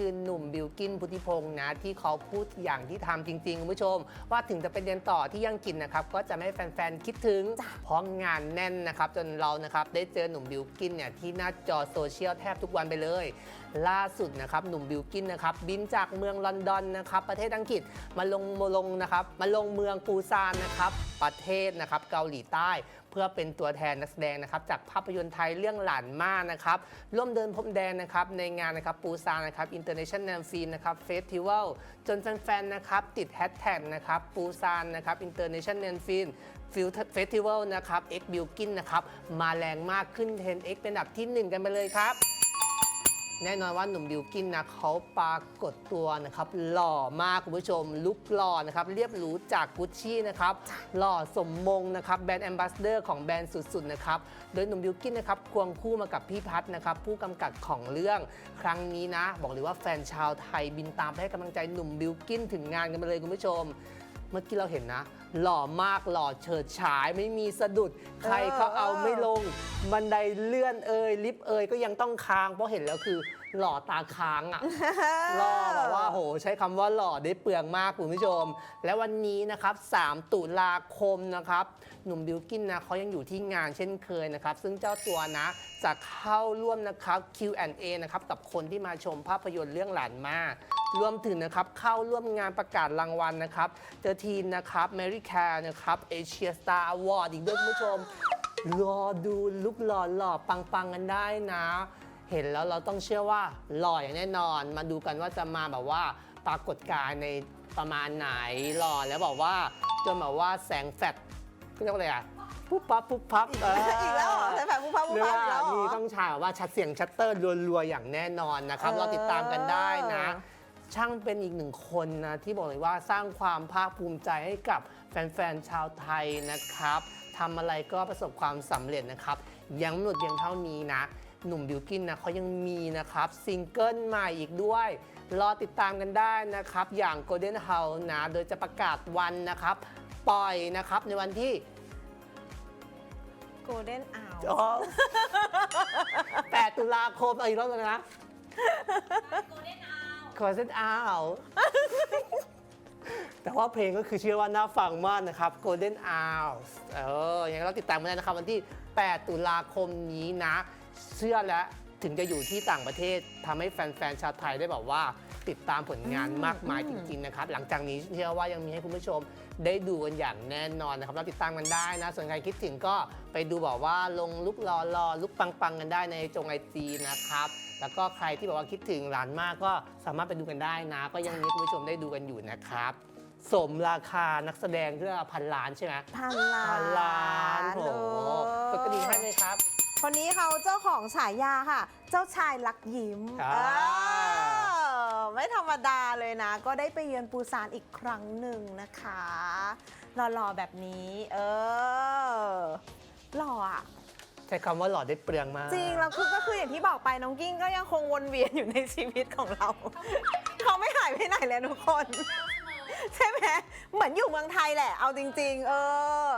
คือหนุ่มบิลกินพุทธิพงศ์นะ ที่เขาพูดอย่างที่ทำจริง ๆ คุณผู้ชม ว่าถึงจะไปเรียนต่อที่ยังกินนะครับ ก็จะไม่ให้แฟน ๆ คิดถึงเพราะงานแน่นนะครับ จนเรานะครับได้เจอหนุ่มบิลกินเนี่ยที่หน้าจอโซเชียลแทบทุกวันไปเลย ล่าสุดนะครับหนุ่มบิลกินนะครับบินจากเมืองลอนดอนนะครับประเทศอังกฤษมาลงมาลงนะครับมาลงเมืองปูซานนะครับประเทศนะครับเกาหลีใต้ เพื่อเป็นตัวแทนนักแสดงนะครับจากภาพยนตร์ไทยเรื่องหลานมานะครับร่วมเดินพรมแดนนะครับในงานนะครับปูซานนะครับ International Film นะครับเฟสติวัลจนแฟนๆนะครับติดแฮชแท็กนะครับปูซานนะครับ International Film เฟสติวัลนะครับ X b i l k i n นะครับมาแรงมากขึ้นเทรน X เป็นอันดับที่ 1 กันไปเลยครับ แน่นอนว่าหนุ่มบิวกินนะเขาปรากฏตัวนะครับ หล่อมากคุณผู้ชม ลุคหล่อนะครับ เรียบหรูจากกุชชี่นะครับ หล่อสมมงนะครับ แบรนด์แอมบาสเดอร์ของแบรนด์สุดๆนะครับ โดยหนุ่มบิวกินนะครับ ควงคู่มากับพี่พัฒน์นะครับ ผู้กำกับของเรื่องครั้งนี้นะ บอกเลยว่าแฟนชาวไทยบินตามไปให้กำลังใจหนุ่มบิวกินถึงงานกันไปเลยคุณผู้ชมเมื่อกี้เราเห็นนะ หล่อมากหล่อเฉิดฉายไม่มีสะดุด ใครเขาเอาไม่ลง บันไดเลื่อนเอ่ยลิฟต์เอ่ยก็ยังต้องค้างเพราะเห็นแล้วคือ หล่อตาค้างอะ่ะหล่อแบบว่าโหใช้คำว่าหล่อได้เปลืองมากคุณผู้ชม และวันนี้นะครับ 3 ตุลาคมนะครับ หนุ่มบิวกินนะเขายังอยู่ที่งานเช่นเคยนะครับ ซึ่งเจ้าตัวนะจะเข้าร่วมนะครับ Q&A นะครับกับคนที่มาชมภาพยนตร์เรื่องหลานมากรวมถึงนะครับเข้าร่วมงานประกาศรางวัลนะครับเจอทีมนะครับ Mary c a r e นะครับ Asia Star Award อีกด้วยคุณผู้ชม รอดูลุกหล่อหล่อปังปังๆกันได้นะ เห็นแล้วเราต้องเชื่อว่าหล่ออย่างแน่นอน มาดูกันว่าจะมาแบบว่าปรากฏการณ์ในประมาณไหนหล่อแล้วบอกว่าจนแบบว่าแสงแฟลชก็เรียกว่าอะไรอะปุ๊บปั๊บปุ๊บปั๊บเอีกแล้วเหรอใส่แผงผู้พับผู้เรียกพับว่าอีกแล้วเหรมีอ ต้องฉายว่าชัดเสียงชัตเตอร์รัวๆอย่างแน่นอนนะครับ เออ เราติดตามกันได้นะ ช่างเป็นอีกหนึ่งคนนะที่บอกเลยว่าสร้างความภาคภูมิใจให้กับแฟนๆชาวไทยนะครับทำอะไรก็ประสบความสำเร็จนะครับ ยังไม่หมดเพียงเท่านี้นะ หนุ่มบิวกินนะเขายังมีนะครับซิงเกิลใหม่อีกด้วย รอติดตามกันได้นะครับ อย่าง Golden House นะ โดยจะประกาศวันนะครับ ปล่อยนะครับในวันที่โกลเด้นอาวอ๋อ8ตุลาคมเอาอีกรอบเลยนะคอเซนอ้าวแต่ว่าเพลงก็คือเชื่อว่าน่าฟังมากนะครับ Golden Hours เออยังไงเราติดตามกันได้นะครับ วันที่ 8 ตุลาคมนี้นะ เชื่อแล้วถึงจะอยู่ที่ต่างประเทศทำให้แฟนๆชาวไทยได้แบบว่า ติดตามผลงานมากมายจริงๆนะครับ หลังจากนี้เชื่อว่ายังมีให้คุณผู้ชมได้ดูกันอย่างแน่นอนนะครับเราติดตามกันได้นะ ส่วนใครคิดถึงก็ไปดูบอกว่าลงลุกรอรอลุกปังๆกันได้ในจงไอจีนะครับ แล้วก็ใครที่บอกว่าคิดถึงหลานมากก็สามารถไปดูกันได้นะ ก็ยังมีให้คุณผู้ชมได้ดูกันอยู่นะครับ สมราคานักแสดงเพื่อพันล้านใช่ไหมพันล้านพันล้านโหเออกดกระดิ่งให้ไหมครับ คนนี้เขาเจ้าของฉายาค่ะ เจ้าชายลักยิ้มอ่า เออไม่ธรรมดาเลยนะ ก็ได้ไปเยือนปูซานอีกครั้งหนึ่งนะคะหล่อๆแบบนี้ เออหล่ออะ ใช้คำว่าหล่อได้เปลืองมาก จริงแล้วคือก็คืออย่างที่บอกไปน้องกิ้งก็ยังคงวนเวียนอยู่ในชีวิตของเรา เขาไม่หายไปไหนเลยทุกคน ใช่ไหมเหมือนอยู่เมืองไทยแหละ เอาจริง ๆ เออ